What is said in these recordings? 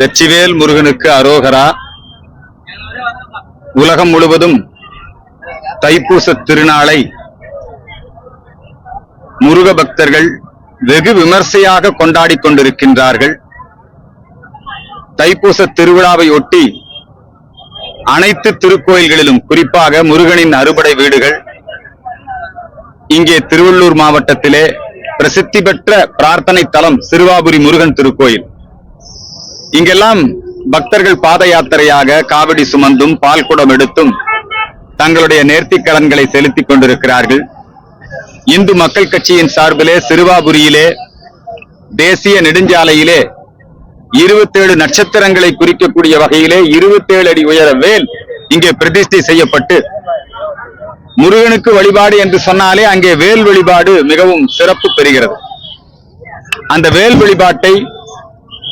வெற்றிவேல் முருகனுக்கு அரோகரா. உலகம் முழுவதும் தைப்பூச திருநாளை முருக பக்தர்கள் வெகு விமர்சையாக கொண்டாடி கொண்டிருக்கின்றார்கள். தைப்பூச திருவிழாவை ஒட்டி அனைத்து திருக்கோயில்களிலும் குறிப்பாக முருகனின் அறுபடை வீடுகள் இங்கே திருவள்ளூர் மாவட்டத்திலே பிரசித்தி பெற்ற பிரார்த்தனை தலம் சிறுவாபுரி முருகன் திருக்கோயில். இங்கெல்லாம் பக்தர்கள் பாத யாத்திரையாக காவடி சுமந்தும் பால் குடம் எடுத்தும் தங்களுடைய நேர்த்திக் கடன்களை செலுத்திக் கொண்டிருக்கிறார்கள். இந்து மக்கள் கட்சியின் சார்பிலே சிறுவாபுரியிலே தேசிய நெடுஞ்சாலையிலே இருபத்தேழு நட்சத்திரங்களை குறிக்கக்கூடிய வகையிலே இருபத்தேழு அடி உயர வேல் இங்கே பிரதிஷ்டை செய்யப்பட்டு முருகனுக்கு வழிபாடு என்று சொன்னாலே அங்கே வேல் வழிபாடு மிகவும் சிறப்பு பெறுகிறது. அந்த வேல் வழிபாட்டை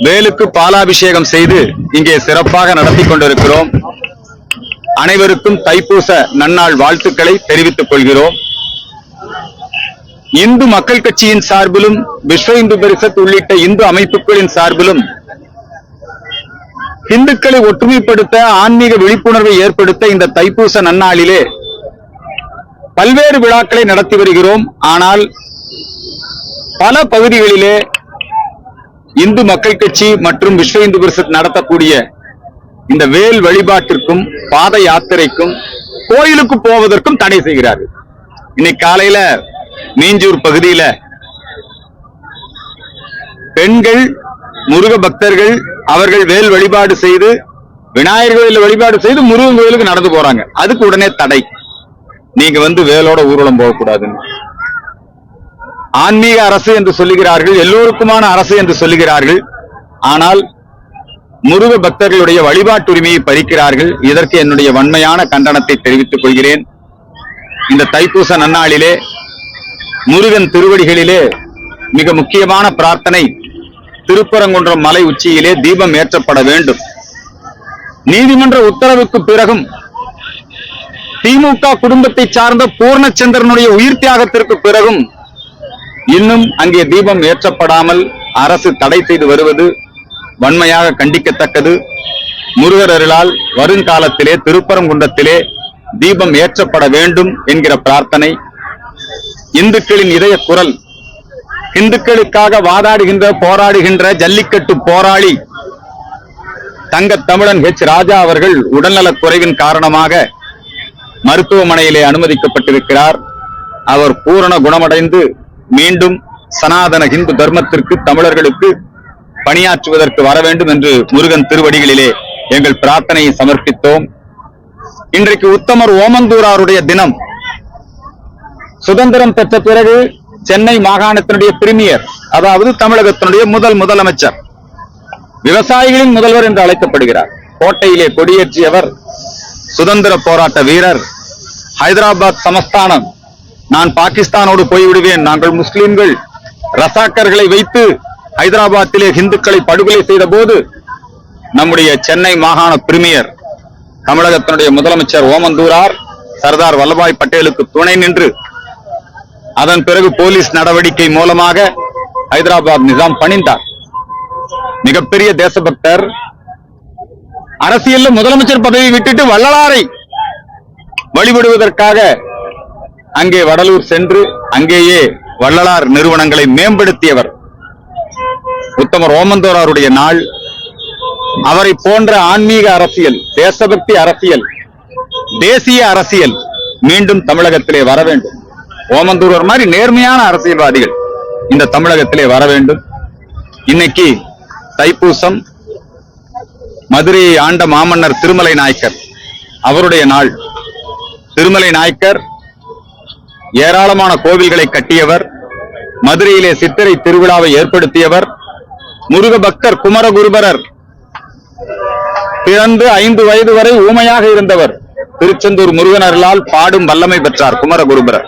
வேலுக்கு பாலாபிஷேகம் செய்து இங்கே சிறப்பாக நடத்தி கொண்டிருக்கிறோம். அனைவருக்கும் தைப்பூச நன்னாள் வாழ்த்துக்களை தெரிவித்துக் கொள்கிறோம். இந்து மக்கள் கட்சியின் சார்பிலும் விஸ்வ இந்து பரிசத் உள்ளிட்ட இந்து அமைப்புகளின் சார்பிலும் இந்துக்களை ஒற்றுமைப்படுத்த ஆன்மீக விழிப்புணர்வை ஏற்படுத்த இந்த தைப்பூச நன்னாளிலே பல்வேறு விழாக்களை நடத்தி வருகிறோம். ஆனால் பல பகுதிகளிலே இந்து மக்கள் கட்சி மற்றும் விஸ்வ இந்து பரிஷத் நடத்தக்கூடிய இந்த வேல் வழிபாட்டிற்கும் பாத யாத்திரைக்கும் கோயிலுக்கு போவதற்கும் தடை செய்கிறார்கள். இன்னைக்கு காலையில மீஞ்சூர் பகுதியில பெண்கள் முருக பக்தர்கள் அவர்கள் வேல் வழிபாடு செய்து விநாயகர் கோயில வழிபாடு செய்து முருகன் கோயிலுக்கு நடந்து போறாங்க. அதுக்கு உடனே தடை. நீங்க வந்து வேலோட ஊர்வலம் போகக்கூடாதுன்னு. ஆன்மீக அரசு என்று சொல்லுகிறார்கள் எல்லோருக்குமான அரசு என்று சொல்லுகிறார்கள். ஆனால் முருக பக்தர்களுடைய வழிபாட்டுரிமையை பறிக்கிறார்கள். இதற்கு என்னுடைய வன்மையான கண்டனத்தை தெரிவித்துக் கொள்கிறேன். இந்த தைப்பூச நன்னாளிலே முருகன் திருவடிகளிலே மிக முக்கியமான பிரார்த்தனை திருப்பரங்குன்றம் மலை உச்சியிலே தீபம் ஏற்றப்பட வேண்டும். நீதிமன்ற உத்தரவுக்கு பிறகும் திமுக குடும்பத்தை சார்ந்த பூர்ணச்சந்திரனுடைய உயிர் தியாகத்திற்கு பிறகும் இன்னும் அங்கே தீபம் ஏற்றப்படாமல் அரசு தடை செய்து வருவது வன்மையாக கண்டிக்கத்தக்கது. முருகர் அருளால் வருங்காலத்திலே திருப்பரங்குன்றத்திலே தீபம் ஏற்றப்பட வேண்டும் என்கிற பிரார்த்தனை. இந்துக்களின் இதய குரல் இந்துக்களுக்காக வாதாடுகின்ற போராடுகின்ற ஜல்லிக்கட்டு போராளி தங்கத் தமிழன் ஹெச் ராஜா அவர்கள் உடல்நலக் குறைவின் காரணமாக மருத்துவமனையிலே அனுமதிக்கப்பட்டிருக்கிறார். அவர் பூரண குணமடைந்து மீண்டும் சனாதன இந்து தர்மத்திற்கு தமிழர்களுக்கு பணியாற்றுவதற்கு வர வேண்டும் என்று முருகன் திருவடிகளிலே எங்கள் பிரார்த்தனையை சமர்ப்பித்தோம். இன்றைக்கு உத்தமர் ஓமந்தூராருடைய தினம். சுதந்திரம் பெற்ற பிறகு சென்னை மாகாணத்தினுடைய பிரிமியர் அதாவது தமிழகத்தினுடைய முதல் முதலமைச்சர். விவசாயிகளின் முதல்வர் என்று அழைக்கப்படுகிறார். கோட்டையிலே கொடியேற்றியவர் சுதந்திர போராட்ட வீரர் ஹைதராபாத் சமஸ்தானம். நான் பாகிஸ்தானோடு போய்விடுவேன். நாங்கள் முஸ்லிம்கள். ரசாக்கர்களை வைத்து ஹைதராபாத்திலே இந்துக்களை படுகொலை செய்த போது நம்முடைய சென்னை மாகாண பிரிமியர் தமிழகத்தினுடைய முதலமைச்சர் ஓமந்தூரார் சர்தார் வல்லபாய் பட்டேலுக்கு துணை நின்று அதன் பிறகு போலீஸ் நடவடிக்கை மூலமாக ஹைதராபாத் நிசாம் பணிந்தார். மிகப்பெரிய தேசபக்தர் அரசியல்ல முதலமைச்சர் பதவி விட்டுட்டு வள்ளலாரை வழிபடுவதற்காக அங்கே வடலூர் சென்று அங்கேயே வள்ளலார் நிறுவனங்களை மேம்படுத்தியவர். உத்தமர் ஓமந்தோராருடைய நாள் அவரை போன்ற ஆன்மீக அரசியல் தேசபக்தி அரசியல் தேசிய அரசியல் மீண்டும் தமிழகத்திலே வர வேண்டும். ஓமந்தூரர் மாதிரி நேர்மையான அரசியல்வாதிகள் இந்த தமிழகத்திலே வர வேண்டும். இன்னைக்கு தைப்பூசம் மதுரையை ஆண்ட மாமன்னர் திருமலை நாயக்கர் அவருடைய நாள். திருமலை நாயக்கர் ஏராளமான கோவில்களை கட்டியவர் மதுரையிலே சித்திரை திருவிழாவை ஏற்படுத்தியவர் முருக பக்தர் குமரகுருபரர் பிறந்து ஐந்து வயது வரை ஊமையாக இருந்தவர் திருச்செந்தூர் முருகனர்களால் பாடும் வல்லமை பெற்றார் குமரகுருபரர்.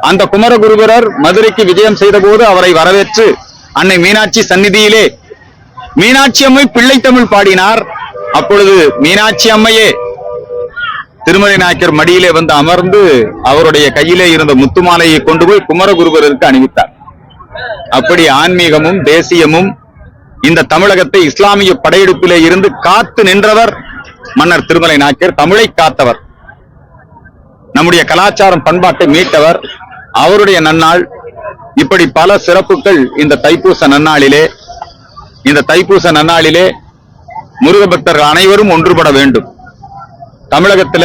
அந்த குமரகுருபரர் மதுரைக்கு விஜயம் செய்தபோது அவரை வரவேற்று அன்னை மீனாட்சி சந்நிதியிலே மீனாட்சி அம்மை பிள்ளை தமிழ் பாடினார். அப்பொழுது மீனாட்சி அம்மையே திருமலை நாயக்கர் மடியிலே வந்து அமர்ந்து அவருடைய கையிலே இருந்த முத்துமாலையை கொண்டு போய் குமரகுருபரருக்கு அணிவித்தார். அப்படி ஆன்மீகமும் தேசியமும் இந்த தமிழகத்தை இஸ்லாமிய படையெடுப்பிலே இருந்து காத்து நின்றவர் மன்னர் திருமலை நாயக்கர் தமிழை காத்தவர். நம்முடைய கலாச்சாரம் பண்பாட்டை மீட்டவர். அவருடைய நன்னாள். இப்படி பல சிறப்புகள் இந்த தைப்பூச நன்னாளிலே இந்த தைப்பூச நன்னாளிலே முருகபக்தர்கள் அனைவரும் ஒன்றுபட வேண்டும். தமிழகத்துல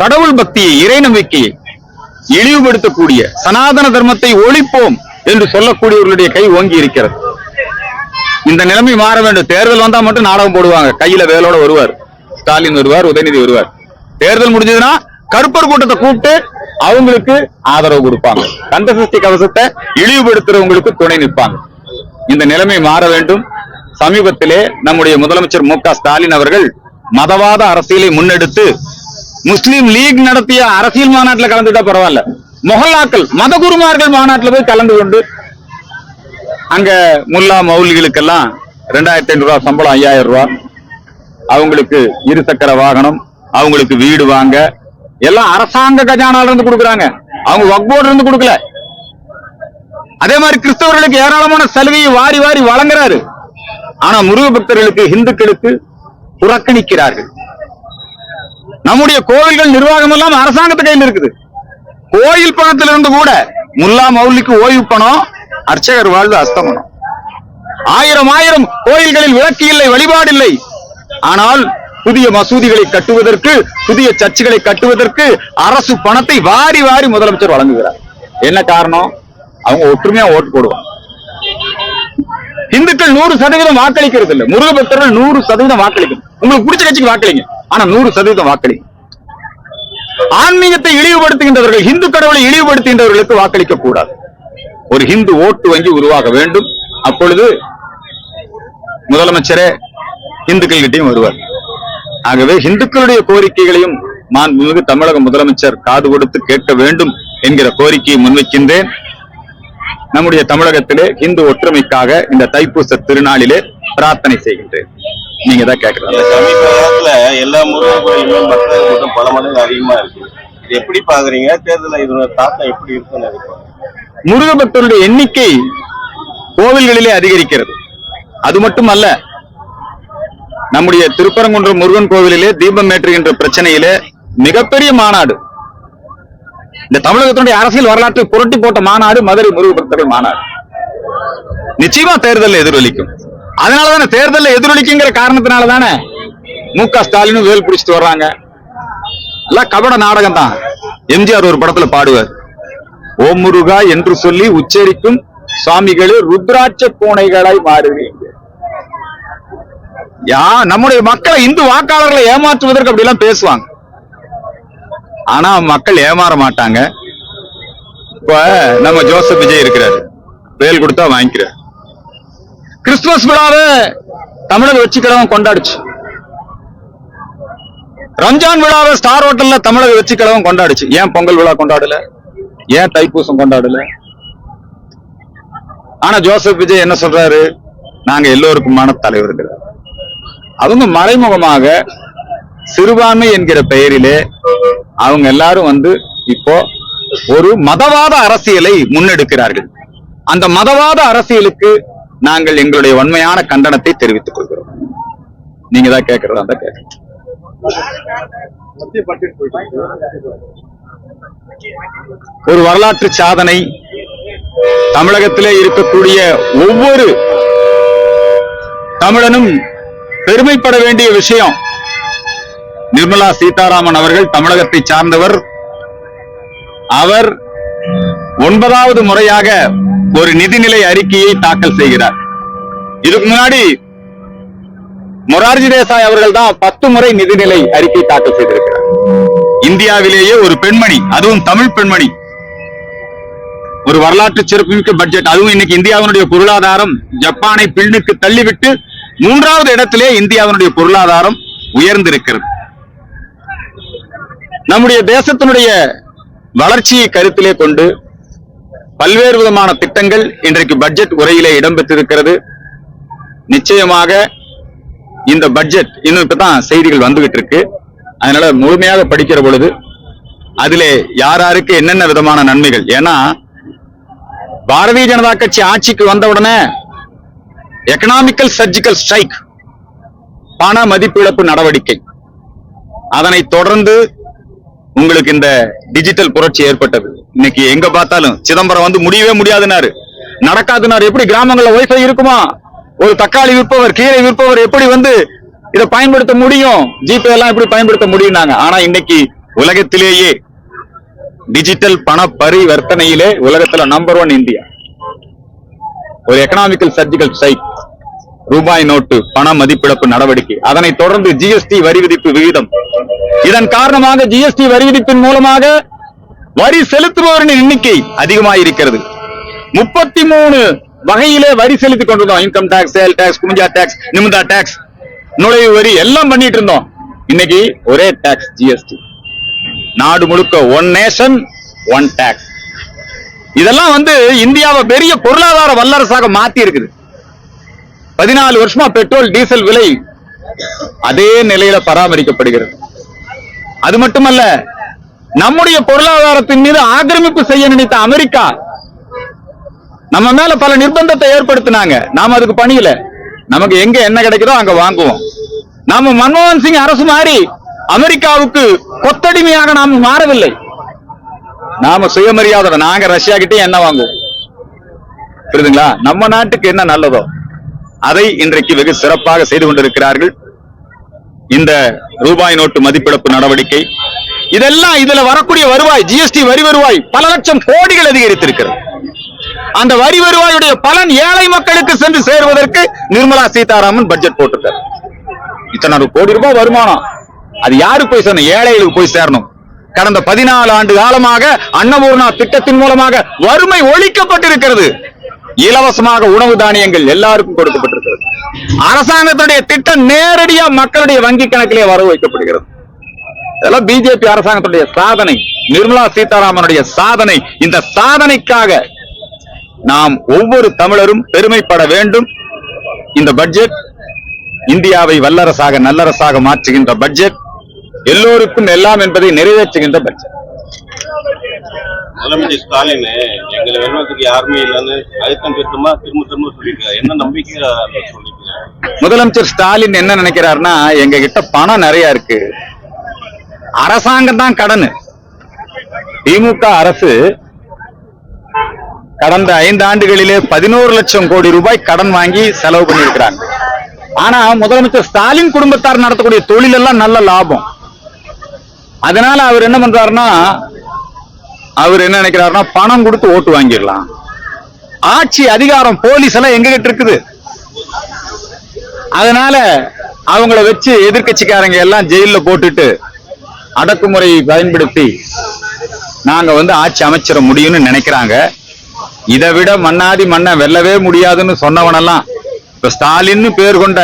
கடவுள் பக்தியை இறை நம்பிக்கையை இழிவுபடுத்தக்கூடிய சனாதன தர்மத்தை ஒழிப்போம் என்று சொல்லக்கூடியவர்களுடைய கை ஓங்கி இருக்கிறது. இந்த நிலைமை மாற வேண்டும். தேர்தல் வந்தா மட்டும் நாடகம் போடுவாங்க. கையில வேலோட வருவார். ஸ்டாலின் வருவார் உதயநிதி வருவார். தேர்தல் முடிஞ்சதுன்னா கருப்பர் கூட்டத்தை கூப்பிட்டு அவங்களுக்கு ஆதரவு கொடுப்பாங்க. கந்த சஷ்டி கவசத்தை இழிவுபடுத்துறவங்களுக்கு துணை நிற்பாங்க. இந்த நிலைமை மாற வேண்டும். சமீபத்திலே நம்முடைய முதலமைச்சர் மு ஸ்டாலின் அவர்கள் மதவாத அரசியலை முன்னெடுத்து முஸ்லீம் லீக் நடத்திய அரசியல் மாநாட்டில் கலந்துட்டா பரவாயில்ல. மொஹல்லாக்கள் மதகுருமார்கள் மாநாட்டில் போய் கலந்து கொண்டு அங்க முல்லா மௌலிகளுக்கெல்லாம் ரெண்டாயிரத்தி ஐநூறு ரூபா சம்பளம் ஐயாயிரம் ரூபா. அவங்களுக்கு இருசக்கர வாகனம் அவங்களுக்கு வீடு வாங்க எல்லாம் அரசாங்க கஜானால இருந்து கொடுக்குறாங்க. அவங்க வக்போர்டு இருந்து கொடுக்கல. அதே மாதிரி கிறிஸ்தவர்களுக்கு ஏராளமான சலுகையை வாரி வாரி வழங்குறாரு. ஆனா முருக பக்தர்களுக்கு இந்துக்களுக்கு புறக்கணிக்கிறார்கள். நம்முடைய கோவில்கள் நிர்வாகம் எல்லாம் அரசாங்கத்து கையில் இருக்குது. கோயில் பணத்திலிருந்து கூட முல்லா மௌலிக்கு ஓய்வு பணம் அர்ச்சகர் வாழ்வு அஸ்தமனம். ஆயிரம் ஆயிரம் கோயில்களில் விளக்கு இல்லை வழிபாடு இல்லை. ஆனால் புதிய மசூதிகளை கட்டுவதற்கு புதிய சர்ச்சுகளை கட்டுவதற்கு அரசு பணத்தை வாரி வாரி முதலமைச்சர் வழங்குகிறார். என்ன காரணம்? அவங்க ஒற்றுமையா ஓட்டு போடுவாங்க. இந்துக்கள் நூறு சதவீதம் வாக்களிக்கிறது இல்லை முருக பக்தர்கள் நூறு சதவீதம் வாக்களிக்கிறது உங்களுக்கு பிடிச்ச கட்சிக்கு வாக்களிங்க. ஆனா நூறு சதவீதம் வாக்களிங்க. ஆன்மீகத்தை இழிவுபடுத்துகின்றவர்கள் இந்து கடவுளை இழிவுபடுத்துகின்றவர்களுக்கு வாக்களிக்க கூடாது. ஒரு ஹிந்து ஓட்டு வங்கி உருவாக வேண்டும். அப்பொழுது முதலமைச்சரே இந்துக்கள்கிட்டையும் வருவார். ஆகவே இந்துக்களுடைய கோரிக்கைகளையும் மாண்புமிகு தமிழக முதலமைச்சர் காது கொடுத்து கேட்க வேண்டும் என்கிற கோரிக்கையை முன்வைக்கின்றேன். நம்முடைய தமிழகத்திலே இந்து ஒற்றுமைக்காக இந்த தைப்பூச திருநாளிலே பிரார்த்தனை செய்கின்றேன். நீங்க தான் கேட்கலாம் சமீப காலத்துல எல்லா முருகன் கோயிலுமே மக்கள் கூட்டம் பல மடங்கு அதிகமா இருக்கு. இது எப்படி பாக்குறீங்க? தேர்தல இதோட தாக்கம் எப்படி இருக்குன்னு முருக பக்தருடைய எண்ணிக்கை கோவில்களிலே அதிகரிக்கிறது. அது மட்டுமல்ல நம்முடைய திருப்பரங்குன்றம் முருகன் கோவிலிலே தீபம் ஏற்றுகின்ற பிரச்சனையிலே மிகப்பெரிய மாநாடு. இந்த தமிழகத்தினுடைய அரசியல் வரலாற்றை புரட்டி போட்ட மாநாடு மதுரை முருக பக்தர்கள் மாநாடு. நிச்சயமா தேர்தலில் எதிரொலிக்கும். அதனாலதானே தேர்தலில் எதிரொலிக்குங்கிற காரணத்தினால தானே மு க ஸ்டாலினும் வேல் பிடிச்சிட்டு வர்றாங்க. எல்லாம் கபட நாடகம் தான் எம்ஜிஆர் ஒரு படத்துல பாடுவார். ஓம் முருகா என்று சொல்லி உச்சரிக்கும் சுவாமிகளே ருத்ராட்ச பூனைகளாய் மாறுவீங்க. யா நம்முடைய மக்களை இந்து வாக்காளர்களை ஏமாற்றுவதற்கு அப்படி எல்லாம் பேசுவாங்க. ஆனா மக்கள் ஏமாற மாட்டாங்க. இப்ப நம்ம ஜோசப் விஜய் இருக்கிறாரு. வேல் கொடுத்தா வாங்கிக்கிறார். கிறிஸ்துமஸ் விழாவை தமிழக வெற்றிக்கிழமை கொண்டாடுச்சு. ரம்ஜான் விழாவை ஸ்டார் ஹோட்டல்ல தமிழக வெற்றிக்கிழமை கொண்டாடுச்சு. ஏன் பொங்கல் விழா கொண்டாடல? ஏன் தைப்பூசம் கொண்டாடல? ஆனா ஜோசப் விஜய் என்ன சொல்றாரு? நாங்க எல்லோருக்குமான தலைவர்கள் அவங்க மறைமுகமாக சிறுபான்மை என்கிற பெயரிலே அவங்க எல்லாரும் வந்து இப்போ ஒரு மதவாத அரசியலை முன்னெடுக்கிறார்கள். அந்த மதவாத அரசியலுக்கு நாங்கள் எங்களுடைய வன்மையான கண்டனத்தை தெரிவித்துக் கொள்கிறோம். நீங்க தான் கேட்கறதா இருந்தா கேட்கலாம் ஒரு வரலாற்று சாதனை தமிழகத்திலே இருக்கக்கூடிய ஒவ்வொரு தமிழனும் பெருமைப்பட வேண்டிய விஷயம் நிர்மலா சீதாராமன் அவர்கள் தமிழகத்தை சார்ந்தவர். அவர் ஒன்பதாவது முறையாக ஒரு நிதிநிலை அறிக்கையை தாக்கல் செய்கிறார். இதுக்கு முன்னாடி மொரார்ஜி தேசாய் அவர்கள் தான் பத்து முறை நிதிநிலை அறிக்கை தாக்கல் செய்திருக்கிறார். இந்தியாவிலேயே ஒரு பெண்மணி அதுவும் தமிழ் பெண்மணி ஒரு வரலாற்று சிறப்புமிக்க பட்ஜெட் அதுவும் இன்னைக்கு இந்தியாவினுடைய பொருளாதாரம் ஜப்பானை பின்னுக்கு தள்ளிவிட்டு மூன்றாவது இடத்திலே இந்தியாவினுடைய பொருளாதாரம் உயர்ந்திருக்கிறது. நம்முடைய தேசத்தினுடைய வளர்ச்சியை கருத்திலே கொண்டு பல்வேறு விதமான திட்டங்கள் இன்றைக்கு பட்ஜெட் உரையிலே இடம்பெற்றிருக்கிறது. நிச்சயமாக இந்த பட்ஜெட் இன்னும் இப்பதான் செய்திகள் வந்துகிட்டு இருக்கு. அதனால முழுமையாக படிக்கிற பொழுது அதிலே யார் யாருக்கு என்னென்ன விதமான நன்மைகள்? ஏன்னா பாரதிய ஜனதா கட்சி ஆட்சிக்கு வந்த உடனே எக்கனாமிக்கல் சர்ஜிக்கல் ஸ்ட்ரைக் பண மதிப்பிழப்பு நடவடிக்கை. அதனை தொடர்ந்து உங்களுக்கு இந்த டிஜிட்டல் புரட்சி ஏற்பட்டது. இன்னைக்கு எங்க பார்த்தாலும் சிதம்பரம் வந்து முடியவே முடியாதுனாரு நடக்காதுனாரு எப்படி கிராமங்கள்ல ஒய்ஃபை இருக்குமா? ஒரு தக்காளி விற்பவர் கீரை விற்பவர் எப்படி வந்து இதை பயன்படுத்த முடியும்? ஜிபே எல்லாம் எப்படி பயன்படுத்த முடியும்னாங்க. ஆனா இன்னைக்கு உலகத்திலேயே டிஜிட்டல் பண பரிவர்த்தனையிலே உலகத்துல நம்பர் ஒன் இந்தியா. ஒரு எக்கனாமிக்கல் சர்ஜிக்கல் ஸ்ட்ரைக் ரூபாய் நோட்டு பண மதிப்பிழப்பு நடவடிக்கை. அதனைத் தொடர்ந்து ஜிஎஸ்டி வரி விதிப்பு விகிதம் இதன் காரணமாக ஜிஎஸ்டி வரி விதிப்பின் மூலமாக வரி செலுத்துபவரின் எண்ணிக்கை அதிகமாயிருக்கிறது. முப்பத்தி மூணு வகையிலே வரி செலுத்திக் கொண்டிருந்தோம். இன்கம் டாக்ஸ் சேல் டாக்ஸ் குமிஞ்சா டாக்ஸ் நிமிந்தா டாக்ஸ் நுழைவு வரி எல்லாம் பண்ணிட்டு இருந்தோம். இன்னைக்கு ஒரே டாக்ஸ் ஜிஎஸ்டி. நாடு முழுக்க ஒன் நேஷன் ஒன் டாக்ஸ் இதெல்லாம் வந்து இந்தியாவை பெரிய பொருளாதார வல்லரசாக மாத்தி இருக்குது பதினாலு வருஷமா பெட்ரோல் டீசல் விலை அதே நிலையில பராமரிக்கப்படுகிறது. அது மட்டுமல்ல நம்முடைய பொருளாதாரத்தின் மீது ஆக்கிரமிப்பு செய்ய நினைத்த அமெரிக்கா நம்ம மேல பல நிர்பந்தத்தை ஏற்படுத்தினாங்க. நாம அதுக்கு பணியில. நமக்கு எங்க என்ன கிடைக்குதோ அங்க வாங்குவோம். நாம மன்மோகன் சிங் அரசு மாறி அமெரிக்காவுக்கு கொத்தடிமையாக நாம மாறவில்லை. நாம சுயமரியாதை நாங்க ரஷ்யா கிட்டே என்ன வாங்குவோம்? புரியுதுங்களா? நம்ம நாட்டுக்கு என்ன நல்லதோ அதை இன்றைக்கு வெகு சிறப்பாக செய்து கொண்டிருக்கிறார்கள். இந்த ரூபாய் நோட்டு மதிப்பிழப்பு நடவடிக்கை. இதெல்லாம் இதுல வரக்கூடிய வருவாய் ஜிஎஸ்டி வரி வருவாய் பல லட்சம் கோடிகள் அதிகரித்திருக்கிறது. அந்த வரி வருவாயுடைய பலன் ஏழை மக்களுக்கு சென்று சேருவதற்கு நிர்மலா சீதாராமன் பட்ஜெட் போட்டிருக்காரு. இத்தனை கோடி ரூபாய் வருமானம். அது யாருக்கு போய் சேரணும்? ஏழைகளுக்கு போய் சேரணும். கடந்த பதினாலு ஆண்டு காலமாக அன்னபூர்ணா திட்டத்தின் மூலமாக வறுமை ஒழிக்கப்பட்டிருக்கிறது. இலவசமாக உணவு தானியங்கள் எல்லாருக்கும் கொடுக்கப்பட்டிருக்கிறது. அரசாங்கத்துடைய திட்டம் நேரடியா மக்களுடைய வங்கி கணக்கிலே வரவு வைக்கப்படுகிறது. இதெல்லாம் பிஜேபி அரசாங்கத்துடைய சாதனை நிர்மலா சீதாராமனுடைய சாதனை. இந்த சாதனைக்காக நாம் ஒவ்வொரு தமிழரும் பெருமைப்பட வேண்டும். இந்த பட்ஜெட் இந்தியாவை வல்லரசாக நல்லரசாக மாற்றுகின்ற பட்ஜெட் எல்லோருக்கும் எல்லாம் என்பதை நிறைவேற்றுகின்ற பட்ஜெட். முதலமைச்சர் ஸ்டாலின் எங்களை வெள்ளத்துக்கு யாருமே இல்லைன்னு அழுத்தம் திருத்தமா திரும்ப திரும்ப சொல்லியிருக்காரு. என்ன நம்பிக்கையில அதை முதலமைச்சர் ஸ்டாலின் என்ன நினைக்கிறாருன்னா எங்க கிட்ட பணம் நிறைய இருக்கு. அரசாங்கம் தான் கடன். திமுக அரசு கடந்த ஐந்து ஆண்டுகளிலே பதினோரு லட்சம் கோடி ரூபாய் கடன் வாங்கி செலவு பண்ணியிருக்கிறாங்க. ஆனா முதலமைச்சர் ஸ்டாலின் குடும்பத்தார் நடத்தக்கூடிய தொழில் எல்லாம் நல்ல லாபம். அதனால அவர் என்ன பண்றாருன்னா அவர் என்ன நினைக்கிறாருன்னா பணம் கொடுத்து ஓட்டு வாங்கிடலாம். ஆட்சி அதிகாரம் போலீஸ் எல்லாம் எங்க கிட்ட இருக்குது. அதனால அவங்கள வச்சு எதிர்க்கட்சிக்காரங்க எல்லாம் ஜெயில போட்டுட்டு அடக்குமுறையை பயன்படுத்தி நாங்க வந்து ஆட்சி அமைச்சிட முடியும்னு நினைக்கிறாங்க. இதை விட மன்னாதி மன்ன வெல்லவே முடியாதுன்னு சொன்னவனெல்லாம் இப்ப ஸ்டாலின்னு பேர் கொண்ட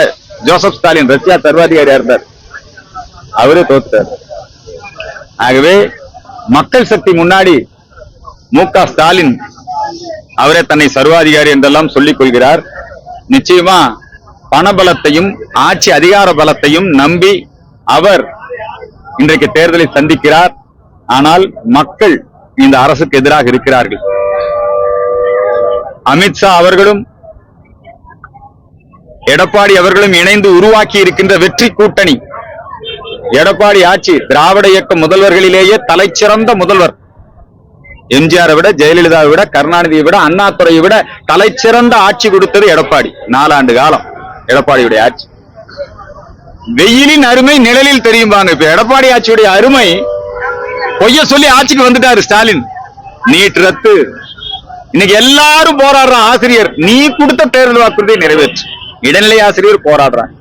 ஜோசப் ஸ்டாலின் ரஷ்யா சர்வாதிகாரியா இருந்தார். அவரே தோத்தார் ஆகவே மக்கள் சக்தி முன்னாடி மு க ஸ்டாலின் அவரே தன்னை சர்வாதிகாரி என்றெல்லாம் சொல்லிக் கொள்கிறார். நிச்சயமா பணபலத்தையும் ஆட்சி அதிகார பலத்தையும் நம்பி அவர் இன்றைக்கு தேர்தலை சந்திக்கிறார். ஆனால் மக்கள் இந்த அரசுக்கு எதிராக இருக்கிறார்கள். அமித்ஷா அவர்களும் எடப்பாடி அவர்களும் இணைந்து உருவாக்கி இருக்கின்ற வெற்றி கூட்டணி எடப்பாடி ஆட்சி திராவிட இயக்க முதல்வர்களிலேயே தலைச்சிறந்த முதல்வர். எம்ஜிஆரை விட ஜெயலலிதாவை விட கருணாநிதியை விட அண்ணாதுரையை விட தலைச்சிறந்த ஆட்சி கொடுத்தது எடப்பாடி. நாலாண்டு காலம் எடப்பாடியுடைய ஆட்சி. வெயிலின் அருமை நிழலில் தெரியும்பாங்க இப்ப எடப்பாடி ஆட்சியுடைய அருமை பொய்ய சொல்லி ஆட்சிக்கு வந்துட்டாரு ஸ்டாலின். நீட் ரத்து. இன்னைக்கு எல்லாரும் போராடுறான் ஆசிரியர். நீ கொடுத்த தேர்தல் வாக்குறுதியை நிறைவேற்று. இடைநிலை ஆசிரியர் போராடுறாங்க.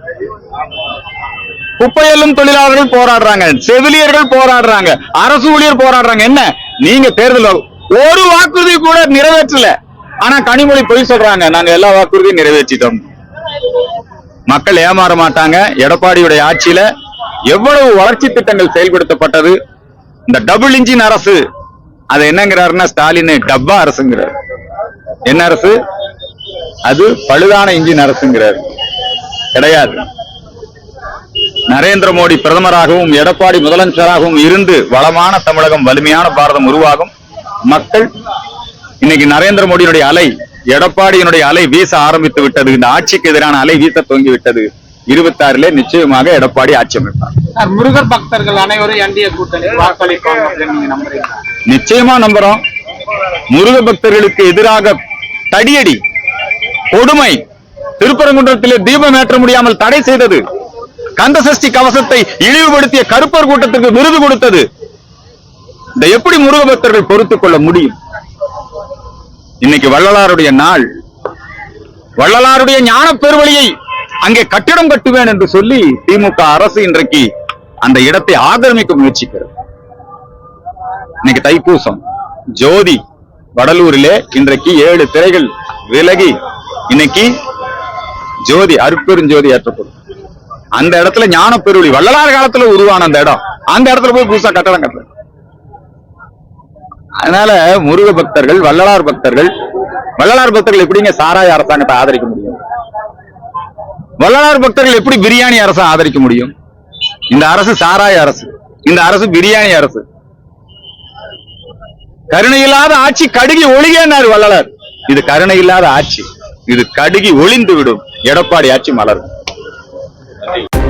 குப்பையெல்லும் தொழிலாளர்கள் போராடுறாங்க செவிலியர்கள் போராடுறாங்க அரசு ஊழியர் போராடுறாங்க. என்ன? நீங்க தேர்தல் ஒரு வாக்குறுதி கூட நிறைவேற்றல. ஆனா கனிமொழி பொய் சொல்றாங்க நாங்க எல்லா வாக்குறுதியும் நிறைவேற்றிட்டோம். மக்கள் ஏமாற மாட்டாங்க. எடப்பாடியுடைய ஆட்சியில எவ்வளவு வளர்ச்சி திட்டங்கள் செயல்படுத்தப்பட்டது. இந்த டபுள் இன்ஜின் அரசு அது என்னங்கிறாருன்னா ஸ்டாலின் டப்பா அரசுங்கிறார். என்ன அரசு? அது பழுதான இன்ஜின் அரசுங்கிறார். கிடையாது. நரேந்திர மோடி பிரதமராகவும் எடப்பாடி முதலமைச்சராகவும் இருந்து வளமான தமிழகம் வலிமையான பாரதம் உருவாகும். மக்கள் இன்னைக்கு நரேந்திர மோடியினுடைய அலை எடப்பாடியினுடைய அலை வீச ஆரம்பித்து விட்டது. இந்த ஆட்சிக்கு எதிரான அலை வீச துவங்கி விட்டது. இருபத்தி ஆறுல நிச்சயமாக எடப்பாடி ஆட்சி அமைப்பார். முருகர் பக்தர்கள் அனைவரும் என்டிஏ கூட்டணி நிச்சயமா நம்புறோம். முருக பக்தர்களுக்கு எதிராக தடியடி கொடுமை திருப்பரங்குன்றத்திலே தீபம் ஏற்ற முடியாமல் தடை செய்தது கந்த சஷ்டி கவசத்தை இழிவுபடுத்திய கருப்பர் கூட்டத்துக்கு விருது கொடுத்தது. எப்படி முருகபக்தர்கள் பொறுத்துக் கொள்ள முடியும்? இன்னைக்கு வள்ளலாருடைய நாள். வள்ளலாருடைய ஞான பெருவழியை அங்கே கட்டிடம் கட்டுவேன் என்று சொல்லி திமுக அரசு இன்றைக்கு அந்த இடத்தை ஆக்கிரமிக்க முயற்சிக்கிறது. இன்னைக்கு தைப்பூசம். ஜோதி வடலூரிலே இன்றைக்கு ஏழு திரைகள் விலகி இன்னைக்கு ஜோதி அருட்பெருஞ்சோதி ஏற்றப்படும். அந்த இடத்துல ஞான பெருவழி வள்ளலார் காலத்துல உருவான அந்த இடம். அந்த இடத்துல போய் புதுசா கட்டடம் கட்டுறது. அதனால முருக பக்தர்கள் வள்ளலார் பக்தர்கள் வள்ளலார் பக்தர்கள் எப்படிங்க சாராய அரசாங்கத்தை ஆதரிக்க முடியும்? வள்ளலார் பக்தர்கள் எப்படி பிரியாணி அரசை ஆதரிக்க முடியும்? இந்த அரசு சாராய அரசு இந்த அரசு பிரியாணி அரசு. கருணை இல்லாத ஆட்சி கடுகி ஒளிகேனார் வள்ளலார். இது கருணை இல்லாத ஆட்சி. இது கடுகி ஒளிந்து விடும் எடப்பாடி ஆட்சி மலரும். நன்றி